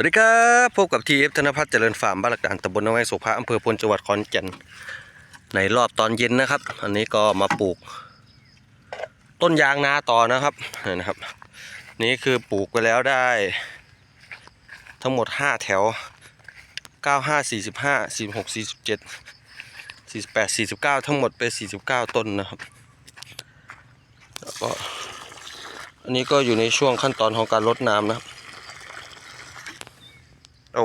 วัสดีครับ พบกับทีเอฟธนพัฒน์เจริญฟาร์มบ้านหลักด่านตำบลหนองไม้โสภาอำเภอพลจังหวัดขอนแก่นในรอบตอนเย็นนะครับ อันนี้ก็มาปลูก ต้นยางนาต่อนะครับนี่นะครับ นี่คือปลูกไปแล้วได้ ทั้งหมด 5 แถว 95 45 46 47 48 49 ทั้งหมดเป็น 49 ต้นนะครับแล้วก็อันนี้ก็อยู่ในช่วงขั้นตอนของการรดน้ำนะครับ โอ้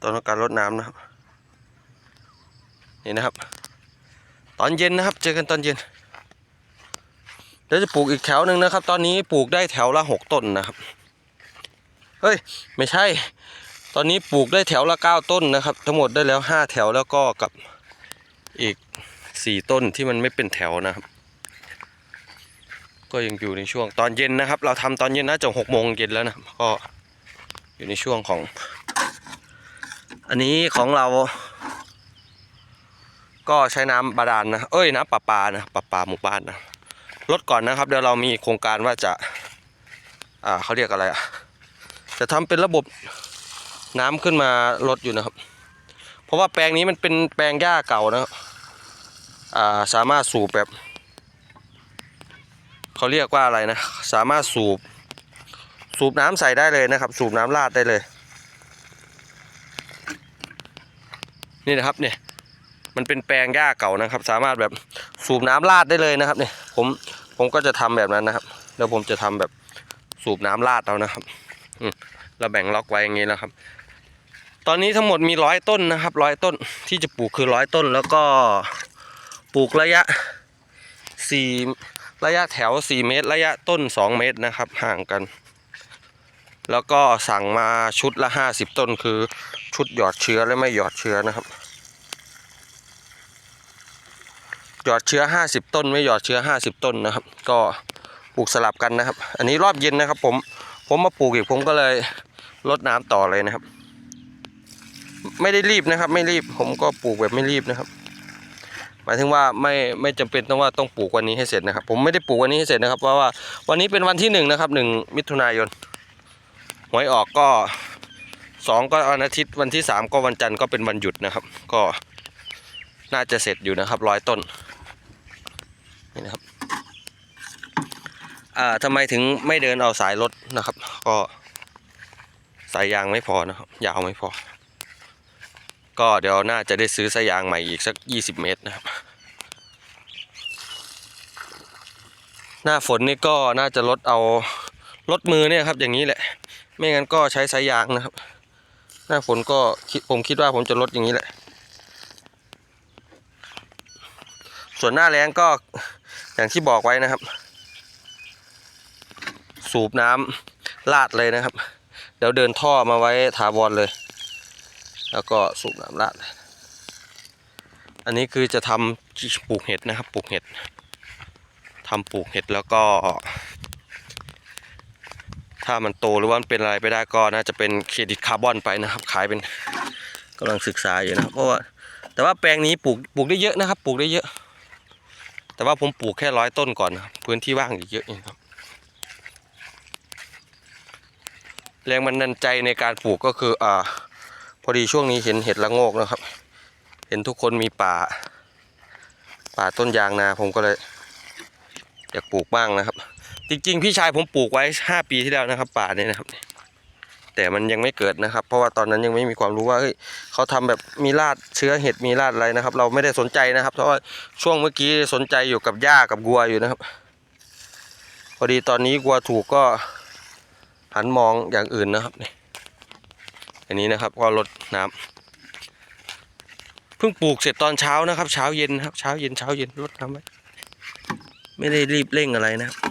ตอนการรดน้ำนะครับ นี่นะครับ ตอนเย็นนะครับ เจอกันตอนเย็นเดี๋ยวจะปลูกอีกแถวหนึ่งนะครับ ตอนนี้ปลูกได้แถวละหกต้นนะครับ เฮ้ย ไม่ใช่ ตอนนี้ปลูกได้แถวละเก้าต้นนะครับ ทั้งหมดได้แล้วห้าแถวแล้วก็กับอีกสี่ต้นที่มันไม่เป็นแถวนะครับ ก็ยังอยู่ในช่วงตอนเย็นนะครับ เราทำตอนเย็นน่าจะหกโมงเย็นแล้วนะก็ อยู่ในช่วงของ อันนี้ของเรา ก็ใช้น้ำบาดาลนะเอ้ยน้ำประปานะประปาหมู่บ้านนะลดก่อนนะครับ เดี๋ยวเรามีโครงการว่าจะ อ่าเขาเรียกอะไรอะ จะทำเป็นระบบน้ำขึ้นมาลดอยู่นะครับ เพราะว่าแปลงนี้มันเป็นแปลงหญ้าเก่านะครับอ่าสามารถสูบแบบเขาเรียกว่าอะไรนะ สามารถสูบ สูบน้ำใส่ได้เลยนะครับ สูบน้ำราดได้เลย นี่นะครับเนี่ยมันเป็นแปลงหญ้าเก่านะครับ สามารถแบบสูบน้ำราดได้เลยนะครับเนี่ยผมผมก็จะทำแบบนั้นนะครับ แล้วผมจะทำแบบสูบน้ำราดเอานะครับอืเราแบ่งล็อกไว้อย่างนี้นะครับ ตอนนี้ทั้งหมดมีร้อยต้นนะครับร้อยต้นที่จะปลูกคือร้อยต้น แล้วก็ปลูกระยะสี่ระยะแถว 4 เมตร ระยะต้น 2 เมตรนะครับ ห่างกัน แล้วก็สั่งมาชุดละ 50 ต้นคือชุดหยอดเชื้อและไม่หยอดเชื้อนะครับ หยอดเชื้อ 50 ต้น ไม่หยอดเชื้อ 50 ต้นนะครับ ก็ปลูกสลับกันนะครับ อันนี้รอบเย็นนะครับ ผมผมมาปลูกอีกผมก็เลยลดน้ำต่อเลยนะครับ ไม่ได้รีบนะครับ ไม่รีบผมก็ปลูกแบบไม่รีบนะครับ หมายถึงว่าไม่ไม่จำเป็นต้องว่าต้องปลูกวันนี้ให้เสร็จนะครับ ผมไม่ได้ปลูกวันนี้ให้เสร็จนะครับเพราะว่าวันนี้เป็นวันที่หนึ่งนะครับหนึ่งมิถุนายน หวยออกก็สองก็วันอาทิตย์วันที่สามก็วันจันทร์ก็เป็นวันหยุดนะครับ ก็น่าจะเสร็จอยู่นะครับร้อยต้นนี่นะครับอ่าทำไมถึงไม่เดินเอาสายรถนะครับ ก็สายยางไม่พอนะครับ ยาวไม่พอ ก็เดี๋ยวน่าจะได้ซื้อสายยางใหม่อีกสัก 20 เมตรนะครับ หน้าฝนนี่ก็น่าจะลดเอาลดมือเนี่ยครับอย่างนี้แหละ ไม่งั้นก็ใช้สายยางนะครับ หน้าฝนก็คิดผมคิดว่าผมจะลดอย่างนี้แหละ ส่วนหน้าแรงก็อย่างที่บอกไว้นะครับ สูบน้ำลาดเลยนะครับ เดี๋ยวเดินท่อมาไว้ถาวรเลย แล้วก็สูบน้ำราด อันนี้คือจะทำปลูกเห็ดนะครับ ปลูกเห็ดทำปลูกเห็ดแล้วก็ ถ้ามันโตหรือว่ามันเป็นอะไรไปได้ก็น่าจะเป็นเครดิตคาร์บอนไปนะครับ ขายเป็นกำลังศึกษาอยู่นะครับเพราะว่าแต่ว่าแปลงนี้ปลูกปลูกได้เยอะนะครับ ปลูกได้เยอะ แต่ว่าผมปลูกแค่ร้อยต้นก่อนนะพื้นที่ว่างอีกเยอะเองครับแรงบันดาลใจในการปลูกก็คืออ่าพอดีช่วงนี้เห็นเห็ดละโงกนะครับ เห็นทุกคนมีป่า ป่าต้นยางนาผมก็เลยอยากปลูกบ้างนะครับ จริงๆ พี่ชายผมปลูกไว้ห้าปีที่แล้วนะครับ ป่าเนี่ยนะครับ แต่มันยังไม่เกิดนะครับ เพราะว่าตอนนั้นยังไม่มีความรู้ว่าเฮ้ยเขาทำแบบมีรากเชื้อเห็ดมีรากอะไรนะครับ เราไม่ได้สนใจนะครับ เพราะว่าช่วงเมื่อกี้สนใจอยู่กับหญ้ากับวัวอยู่นะครับ พอดีตอนนี้วัวถูกก็หันมองอย่างอื่นนะครับนี่อันนี้นะครับก็ลดน้ำเพิ่งปลูกเสร็จตอนเช้านะครับ เช้าเย็นครับ เช้าเย็นเช้าเย็นลดน้ำไว้ไม่ได้รีบเร่งอะไรนะครับ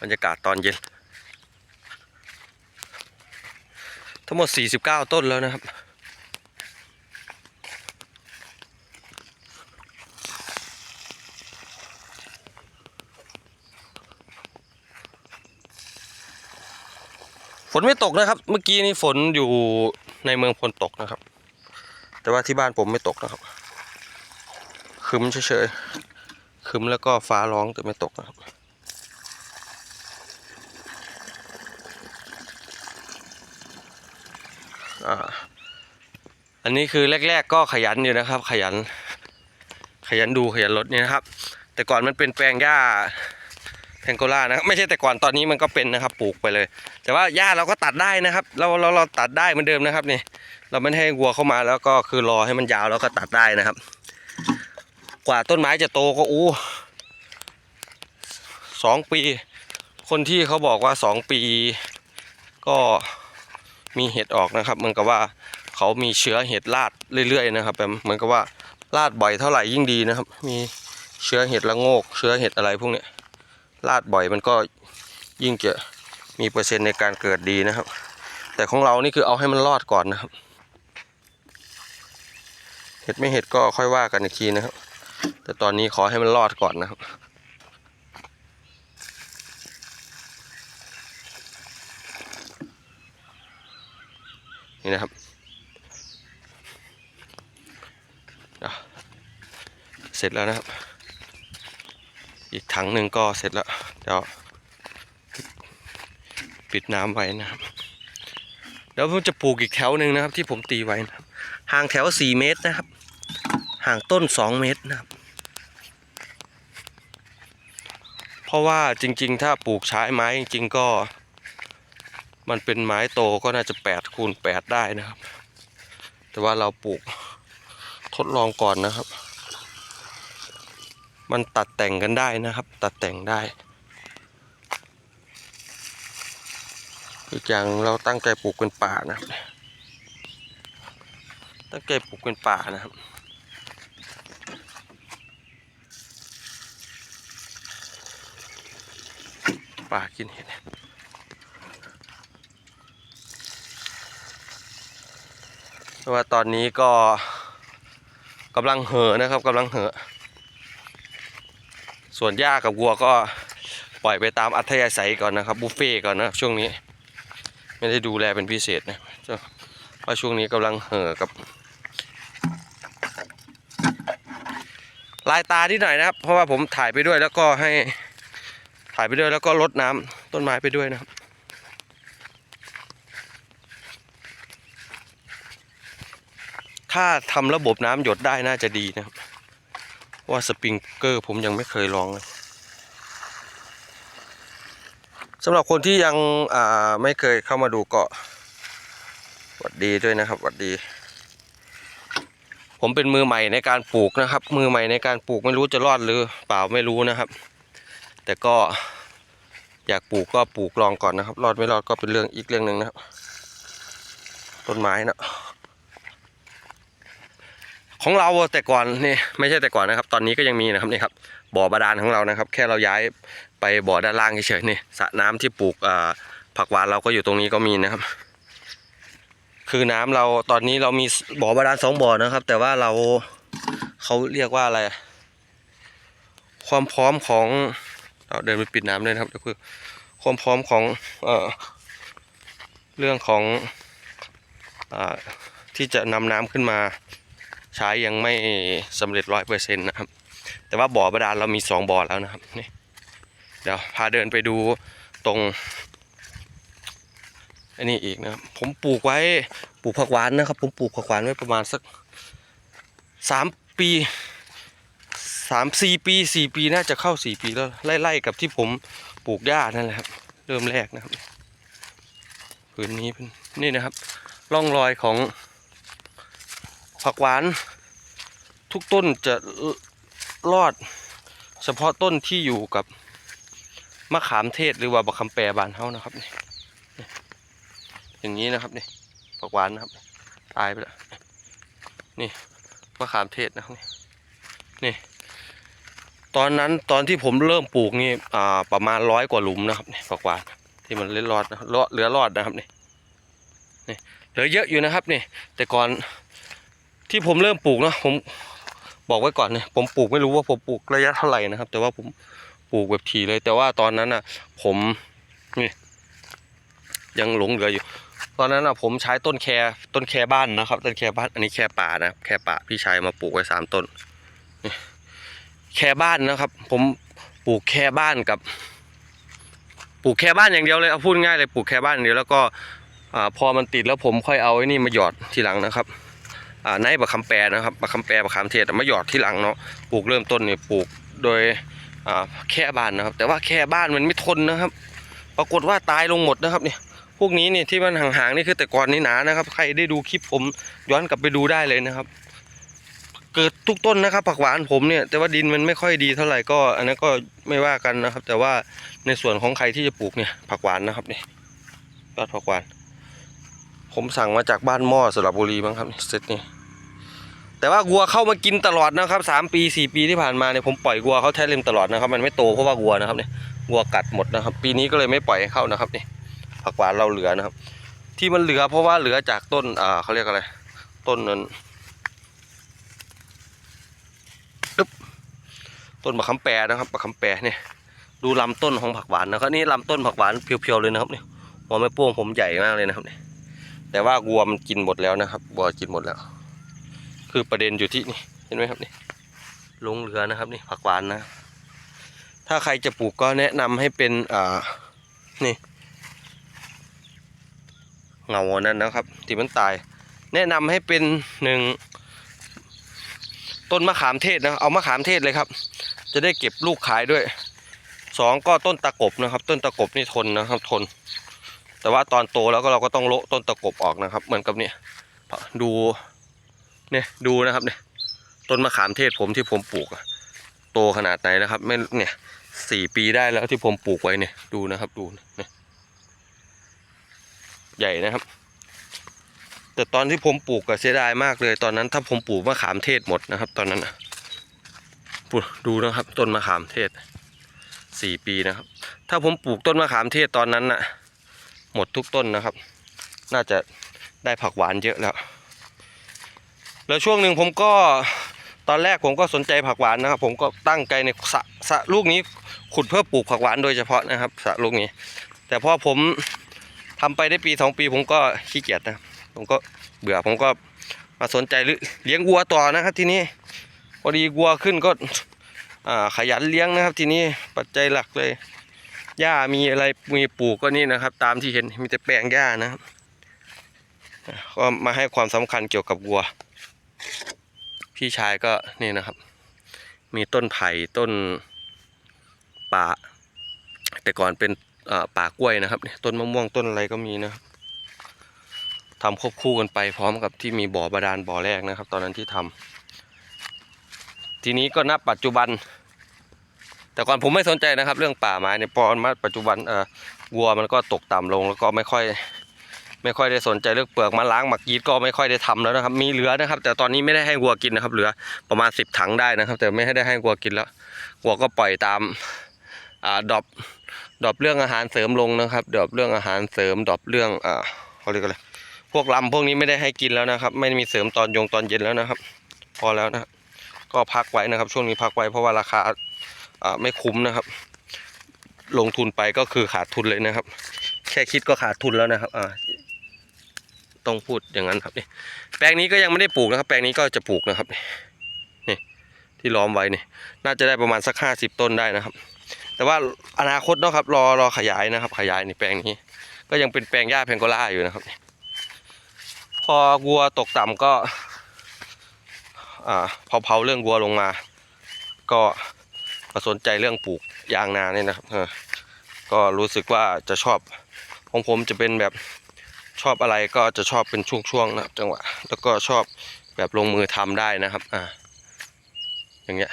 บรรยากาศตอนเย็น ทั้งหมด 49 ต้นแล้วนะครับ ฝนไม่ตกนะครับ เมื่อกี้นี้ฝนอยู่ในเมืองพลตกนะครับ แต่ว่าที่บ้านผมไม่ตกนะครับคึมเฉยๆคึมแล้วก็ฟ้าร้องแต่ไม่ตกนะครับ อ่าอันนี้คือแรก ๆ ก็ขยันอยู่นะครับ ขยัน ขยันดูขยันลดนี่นะครับ แต่ก่อนมันเป็นแปลงหญ้าแพงโกล่านะครับไม่ใช่แต่ก่อนตอนนี้มันก็เป็นนะครับปลูกไปเลย แต่ว่าหญ้าเราก็ตัดได้นะครับ เราเราเราตัดได้เหมือนเดิมนะครับนี่ เราไม่ให้วัวเข้ามาแล้วก็คือรอให้มันยาวแล้วก็ตัดได้นะครับ กว่าต้นไม้จะโตก็อู้สองปี คนที่เขาบอกว่าสองปี ก็ มีเห็ดออกนะครับเหมือนกับว่าเขามีเชื้อเห็ดลาดเรื่อยๆนะครับแบบเหมือนกับว่าลาดบ่อยเท่าไหร่ยิ่งดีนะครับ มีเชื้อเห็ดละโงก เชื้อเห็ดอะไรพวกนี้ลาดบ่อยมันก็ยิ่งจะมีเปอร์เซ็นต์ในการเกิดดีนะครับ แต่ของเรานี่คือเอาให้มันรอดก่อนนะครับ เห็ดไม่เห็ดก็ค่อยว่ากันอีกทีนะครับ แต่ตอนนี้ขอให้มันรอดก่อนนะครับ นี่นะครับอะ เสร็จแล้วนะครับ อีกถังหนึ่งก็เสร็จแล้วเดี๋ยวปิดน้ำไว้นะครับเดี๋ยวผมจะปลูกอีกแถวหนึ่งนะครับ ที่ผมตีไว้นะครับห่างแถว 4 เมตรนะครับ ห่างต้น 2 เมตรนะครับ เพราะว่าจริงๆ ถ้าปลูกใช้ไม้จริงๆก็ มันเป็นไม้โตก็น่าจะ8คูณ8ได้นะครับ แต่ว่าเราปลูกทดลองก่อนนะครับ มันตัดแต่งกันได้นะครับ ตัดแต่งได้ อีกอย่างเราตั้งใจปลูกเป็นป่านะครับ ตั้งใจปลูกเป็นป่านะครับป่ากินเห็ดเพราะว่าตอนนี้ก็กำลังเหอะนะครับกำลังเหอะ ส่วนหญ้ากับวัวก็ปล่อยไปตามอัธยาศัยก่อนนะครับบุฟเฟ่ก่อนนะช่วงนี้ ไม่ได้ดูแลเป็นพิเศษนะเพราะช่วงนี้กำลังเห่อกับลายตาที่หน่อยนะครับ เพราะว่าผมถ่ายไปด้วยแล้วก็ให้ถ่ายไปด้วยแล้วก็รดน้ำต้นไม้ไปด้วยนะครับ ถ้าทำระบบน้ำหยดได้น่าจะดีนะครับ ว่าสปริงเกอร์ผมยังไม่เคยลองเลยสำหรับคนที่ยังอ่าไม่เคยเข้ามาดูเก็หวัดดีด้วยนะครับหวัดดี ผมเป็นมือใหม่ในการปลูกนะครับ มือใหม่ในการปลูกไม่รู้จะรอดหรือเปล่าไม่รู้นะครับ แต่ก็อยากปลูกก็ปลูกลองก่อนนะครับ รอดไม่รอดก็เป็นเรื่องอีกเรื่องหนึ่งนะครับ ต้นไม้นะ ของเราแต่ก่อนนี่ไม่ใช่แต่ก่อนนะครับ ตอนนี้ก็ยังมีนะครับนี่ครับบ่อบาดาลของเรานะครับ แค่เราย้ายไปบ่อด้านล่างเฉยๆนี่สระน้ำที่ปลูกผักหวานเราก็อยู่ตรงนี้ก็มีนะครับ คือน้ำเราตอนนี้เรามีบ่อบาดาลสองบ่อนะครับ แต่ว่าเราเขาเรียกว่าอะไร ความพร้อมของเราเดินไปปิดน้ำด้วยนะครับก็คือความพร้อมของเอเรื่องของอที่จะนำน้ำขึ้นมา ใช้ยังไม่สำเร็จร้อยเปอร์เซ็นต์นะครับ แต่ว่าบ่อบาดาลเรามีสองบ่อแล้วนะครับนี่เดี๋ยวพาเดินไปดูตรงอันนี้อีกนะครับผมปลูกไว้ปลูกผักหวานนะครับ ผมปลูกผักหวานไว้ประมาณสักสามปีสามสี่ปีสี่ปีน่าจะเข้าสี่ปีแล้วไล่ๆกับที่ผมปลูกหญ้านั่นแหละครับ เริ่มแรกนะครับพื้นนี้นี่นะครับ ร่องรอยของ ผักหวานทุกต้นจะรอด เฉพาะต้นที่อยู่กับมะขามเทศหรือว่าบะคำแปรบานเฮานะครับนี่อย่างนี้นะครับนี่ผักหวานนะครับตายไปแล้วนี่มะขามเทศนะครับนี่นี่ตอนนั้นตอนที่ผมเริ่มปลูกนี่อ่าประมาณร้อยกว่าหลุมนะครับนี่ผักหวานที่มันเล่นรอดนะเหลือรอดนะครับนี่นี่เหลือเยอะอยู่นะครับนี่แต่ก่อน ที่ผมเริ่มปลูกเนาะผมบอกไว้ก่อนเนี่ยผมปลูกไม่รู้ว่าผมปลูกระยะเท่าไหร่นะครับ แต่ว่าผมปลูกแบบถี่เลย แต่ว่าตอนนั้นอะ ผมนี่ยังหลงเหลืออยู่ ตอนนั้นอะผมใช้ต้นแครต้นแครบ้านนะครับ ต้นแครบ้านอันนี้แครป่านะครับแครป่าพี่ชายมาปลูกไว้สามต้นแครบ้านนะครับ ผมปลูกแครบ้านกับ ปลูกแครบ้านอย่างเดียวเลยเอาพูดง่ายเลยปลูกแครบ้านอย่างเดียวแล้วก็อ่าพอมันติดแล้วผมค่อยเอาไอ้นี่มาหยอดทีหลังนะครับ ในบะคำแปรนะครับบะคำแปรบะคำเทศมาหยอดที่หลังเนาะปลูกเริ่มต้นเนี่ยปลูกโดยแค่บ้านนะครับ แต่ว่าแค่บ้านมันไม่ทนนะครับ ปรากฏว่าตายลงหมดนะครับเนี่ยพวกนี้เนี่ยที่มันห่างๆนี่คือแต่ก่อนนี่หนานะครับ ใครได้ดูคลิปผมย้อนกลับไปดูได้เลยนะครับ เกิดทุกต้นนะครับ ผักหวานผมเนี่ย แต่ว่าดินมันไม่ค่อยดีเท่าไหร่ก็ อันนั้นก็ไม่ว่ากันนะครับ แต่ว่าในส่วนของใครที่จะปลูกเนี่ยผักหวานนะครับเนี่ยยอดผักหวาน ผมสั่งมาจากบ้านหม้อสระบุรีบ้างครับเซตนี้แต่ว่าวัวเข้ามากินตลอดนะครับสามปีสี่ปีที่ผ่านมาเนี่ยผมปล่อยวัวเขาแท้เล็มตลอดนะครับมันไม่โตเพราะว่าวัวนะครับเนี่ยวัวกัดหมดนะครับ ปีนี้ก็เลยไม่ปล่อยให้เข้านะครับนี่ผักหวานเราเหลือนะครับ ที่มันเหลือเพราะว่าเหลือจากต้นอ่าเขาเรียกอะไร ต้นนั้นต้นมะขามแปรนะครับมะขามแปรเนี่ยดูลำต้นของผักหวานนะครับนี่ลำต้นผักหวานเพียวๆเลยนะครับเนี่ยหัวแม่โป้งผมใหญ่มากเลยนะครับเนี่ย แต่ว่าวัวมันกินหมดแล้วนะครับวัวกินหมดแล้ว คือประเด็นอยู่ที่นี่เห็นไหมครับนี่ลงเรือนะครับนี่ผักหวานนะ ถ้าใครจะปลูกก็แนะนำให้เป็นอ่านี่เงานนั้นนะครับ ที่มันตาย แนะนำให้เป็นหนึ่งต้นมะขามเทศนะเอามะขามเทศเลยครับ จะได้เก็บลูกขายด้วยสองก็ต้นตะกบนะครับ ต้นตะกบนี่ทนนะครับ ทน แต่ว่าตอนโตแล้วก็เราก็ต้องโละต้นตะกบออกนะครับ เหมือนกับเนี่ยดูเนี่ยดูนะครับเนี่ยต้นมะขามเทศผมที่ผมปลูกอะโตขนาดไหนนะครับ ไม่เนี่ยสี่ปีได้แล้วที่ผมปลูกไว้เนี่ยดูนะครับดูเนี่ยใหญ่นะครับ แต่ตอนที่ผมปลูกก็เสียดายมากเลย ตอนนั้นถ้าผมปลูกมะขามเทศหมดนะครับ ตอนนั้นนะดูดูนะครับ ต้นมะขามเทศสี่ปีนะครับ ถ้าผมปลูกต้นมะขามเทศตอนนั้นน่ะ หมดทุกต้นนะครับ น่าจะได้ผักหวานเยอะแล้ว แล้วช่วงหนึ่งผมก็ตอนแรกผมก็สนใจผักหวานนะครับผมก็ตั้งใจในสระสะลูกนี้ขุดเพื่อปลูกผักหวานโดยเฉพาะนะครับสระลูกนี้ แต่พอผมทำไปได้ปีสองปีผมก็ขี้เกียจนะผมก็เบื่อผมก็มาสนใจเลี้ยงวัวต่อนะครับ ทีนี้พอดีวัวขึ้นก็ขยันเลี้ยงนะครับ ทีนี้ปัจจัยหลักเลย หญ้ามีอะไรมีปลูกก็นี่นะครับ ตามที่เห็นมีแต่แปลงหญ้านะครับก็มาให้ความสำคัญเกี่ยวกับวัว พี่ชายก็นี่นะครับ มีต้นไผ่ต้นป่า แต่ก่อนเป็นป่ากล้วยนะครับ ต้นมะม่วงต้นอะไรก็มีนะทำควบคู่กันไปพร้อมกับที่มีบ่อบาดาลบ่อแรกนะครับ ตอนนั้นที่ทำทีนี้ก็นับปัจจุบัน แต่ก่อนผมไม่สนใจนะครับ เรื่องป่าไม้เนี่ยพอมาปัจจุบันเออวัวมันก็ตกต่ำลงแล้วก็ไม่ค่อย ไม่ค่อยได้สนใจเรื่องเปลือกมาล้างหมักยีดก็ไม่ค่อยได้ทำแล้วนะครับ มีเหลือนะครับ แต่ตอนนี้ไม่ได้ให้วัวกินนะครับ เหลือประมาณสิบถังได้นะครับ แต่ไม่ได้ให้วัวกินแล้ววัวก็ปล่อยตามอ่าดรอปดรอปเรื่องอาหารเสริมลงนะครับดรอปเรื่องอาหารเสริมดรอปเรื่องอ่าเขาเรียกอะไรพวกลำพวกนี้ไม่ได้ให้กินแล้วนะครับ ไม่มีเสริมตอนยงตอนเย็นแล้วนะครับ พอแล้วนะก็พักไว้นะครับ ช่วงนี้พักไว้เพราะว่าราคา ไม่คุ้มนะครับ ลงทุนไปก็คือขาดทุนเลยนะครับ แค่คิดก็ขาดทุนแล้วนะครับอ่าต้องพูดอย่างนั้นครับนี่แปลงนี้ก็ยังไม่ได้ปลูกนะครับ แปลงนี้ก็จะปลูกนะครับนี่ที่ล้อมไว้นี่น่าจะได้ประมาณสักห้าสิบต้นได้นะครับ แต่ว่าอนาคตเนาะครับ รอรอขยายนะครับ ขยายในแปลงนี้ ก็ยังเป็นแปลงหญ้าแพงโกล่าอยู่นะครับ พอวัวตกต่ำก็ อ่าเผาๆเรื่องวัวลงมา ก็ มาสนใจเรื่องปลูกยางนาเนี่ยนะครับก็รู้สึกว่าจะชอบของผมจะเป็นแบบชอบอะไรก็จะชอบเป็นช่วงๆนะครับจังหวะ แล้วก็ชอบแบบลงมือทำได้นะครับ อ่า อย่างเงี้ย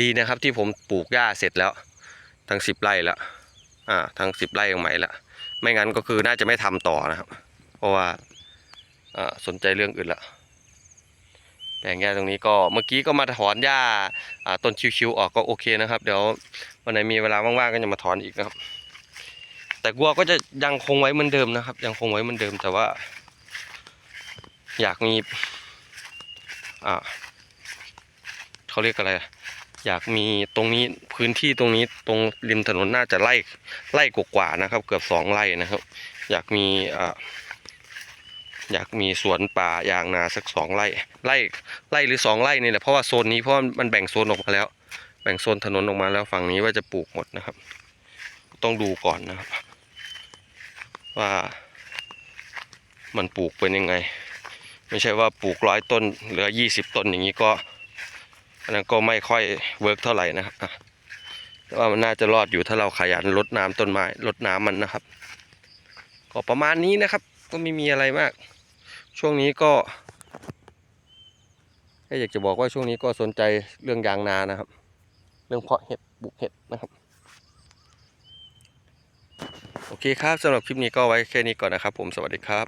ดีนะครับที่ผมปลูกหญ้าเสร็จแล้ว ทั้งสิบไร่แล้วอ่า ทั้งสิบไร่ของใหม่ล้วไม่งั้นก็คือน่าจะไม่ทำต่อนะครับ เพราะว่า อ่า สนใจเรื่องอื่นละ แปลงหญ้าตรงนี้ก็เมื่อกี้ก็มาถอนหญ้าต้นชิวๆออกก็โอเคนะครับ เดี๋ยววันไหนมีเวลาว่างๆก็จะมาถอนอีกนะครับ แต่วัวก็จะยังคงไว้เหมือนเดิมนะครับ ยังคงไว้เหมือนเดิมแต่ว่า อยากมีอ่าเขาเรียกอะไรอะอยากมีตรงนี้พื้นที่ตรงนี้ตรงริมถนนน่าจะไล่ไล่กว่าๆนะครับ เกือบสองไร่นะครับ อยากมีอ่า อยากมีสวนป่ายางนาสักสองไร่ไร่ไร่หรือสองไร่นี่แหละเพราะว่าโซนนี้เพราะมันแบ่งโซนออกมาแล้ว แบ่งโซนถนนออกมาแล้วฝั่งนี้ว่าจะปลูกหมดนะครับ ต้องดูก่อนนะครับ ว่ามันปลูกเป็นยังไง ไม่ใช่ว่าปลูกร้อยต้นเหลือยี่สิบต้นอย่างนี้ก็อันนั้นก็ไม่ค่อยเวิร์กเท่าไหร่นะครับแต่ว่ามันน่าจะรอดอยู่ถ้าเราขยันรดน้ำต้นไม้รดน้ำมันนะครับ ก็ประมาณนี้นะครับ ก็ไม่มีอะไรมาก ช่วงนี้ก็แค่อยากจะบอกว่าช่วงนี้ก็สนใจเรื่องยางนานะครับ เรื่องเพาะเห็ดปลูกเห็ดนะครับ โอเคครับสำหรับคลิปนี้ก็ไว้แค่นี้ก่อนนะครับ ผมสวัสดีครับ